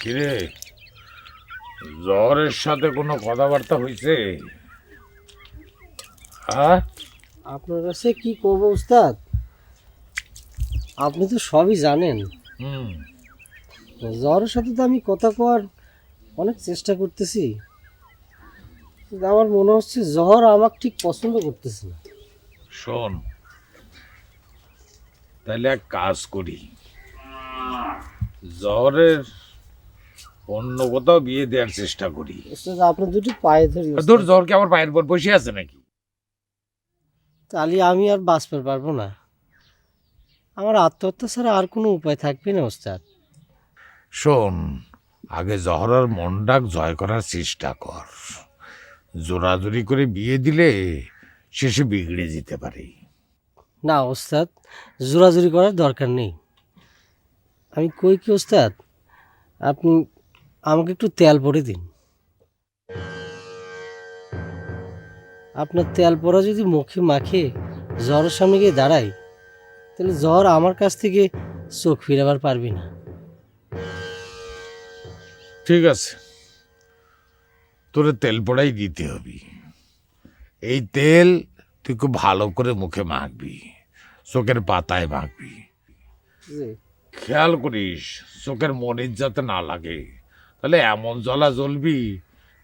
কিরে? জ্বরের সাথে কোনো কথাবার্তা হয়েছে হ্যাঁ? আপনার কাছে কি করব উস্তাদ? আপনি তো সবই জানেন। হুম। জ্বরের সাথে তো আমি কথা কওয়ার অনেক চেষ্টা করতেছি। কিন্তু আমার মনে হচ্ছে জ্বর আমাকে ঠিক পছন্দ করতেছে না। শোন তাহলে এক কাজ করি। জ্বরের অন্য কোথাও বিয়ে দেওয়ার চেষ্টা করি। আপনার দুটি পায়ে ধরি তোর জ্বর কি আমার পায়ের পর বসে আছে নাকি? তাহলে আমি আর বাঁচতে পারব না। আমার আত্মহত্যা ছাড়া আর কোনো উপায় থাকবে না ওস্তাদ। শোন আগে জহরার মন ডাক জয় করার চেষ্টা কর। জোরাজুরি করে বিয়ে দিলে শেষে বিগড়ে যেতে পারে। না ওস্তাদ জোরাজুরি করার দরকার নেই। আমি কই কি ওস্তাদ? আপনি আমাকে একটু তেল পরে দিন। আপনার তেল পরা যদি মুখে মাখে জ্বরের সামনে গিয়ে দাঁড়াই তাহলে জ্বর আমার কাছ থেকে চোখ ফিরাবার পারবি না। ঠিক আছে। তোরে তেল পড়াই দিতে হবে। এই তেল তুই খুব ভালো করে মুখে মাখবি চোখের পাতায় মাখবি। খেয়াল করিস চোখের মনের যাতে না লাগে। তাহলে এমন জ্বলা জ্বলবি,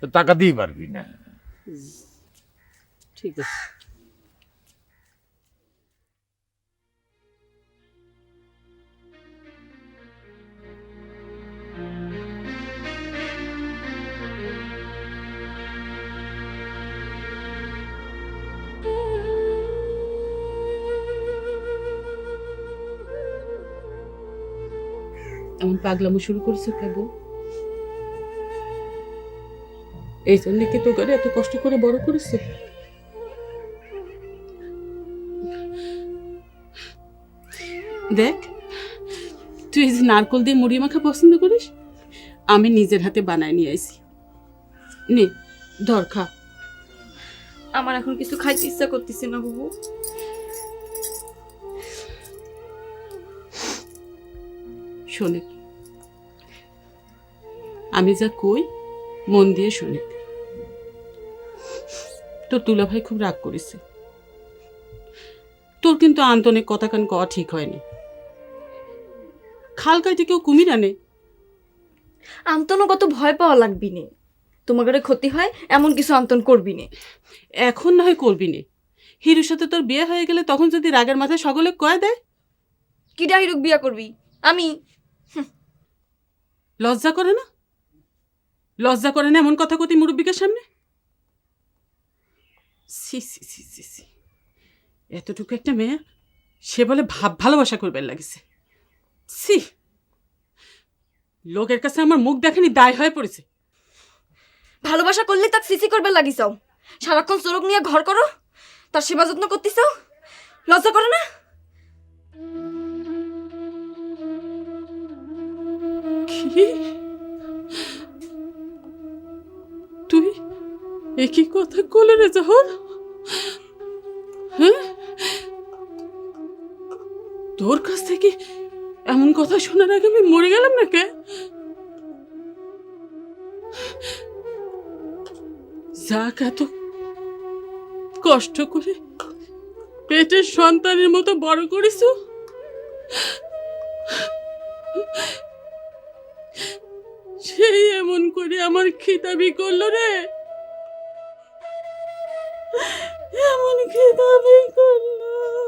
তো দিয়ে পারবি না। ঠিক আছে। এমন পাগলামো শুরু করেছে কেবল এই জন্য কি তোকে এত কষ্ট করে বড় করেছে? দেখ তুই এই যে নারকল দিয়ে মুড়ি মাখা পছন্দ করিস? আমি নিজের হাতে বানায় নিয়ে আইছি। নে ধর খা। আমার এখন কিছু খাইতে ইচ্ছা করতেছে না বাবু। শোনে আমি যা কই মন দিয়ে শোনেক তোর তুলা ভাই খুব রাগ করেছে। তোর কিন্তু আন্তনে কথা কান কওয়া ঠিক হয়নি। খাল কাইতে কেউ কুমির আনে। আন্তনও কত ভয় পাওয়া লাগবি নে। তোমার ঘরে ক্ষতি হয় এমন কিছু আন্তন করবি নে। এখন না হয় করবি নে। হিরুর সাথে তোর বিয়ে হয়ে গেলে তখন যদি রাগের মাথায় সকলে কয়ে দেয়। কি ডাহিরুক বিয়া করবি? আমি? লজ্জা করে না? লজ্জা করে না এমন কথা কতি মুরব্বিকের সামনে? সি সি সি সি সি এতটুকু একটা মেয়ে? সে বলে ভাব ভালোবাসা করবার লাগিছে। সি লোকের কাছে আমার মুখ দেখেনি দায় হয়ে পড়েছে। ভালোবাসা করলে তাক সিসি করবে লাগিসাও সারাক্ষণ চোরক নিয়ে ঘর করো তার সেবা যত্ন করতেছাও। লজ্জা করো না? কি? একই কথা কলে রে জহর হ্যাঁ? তোর কাছ থেকে এমন কথা শোনার আগে আমি মরে গেলাম না কে? যাক, এত কষ্ট করে পেটের সন্তানের মতো বড় করিস সেই এমন করে আমার খিতাবি করল রে। এমন খেতাবে করলাম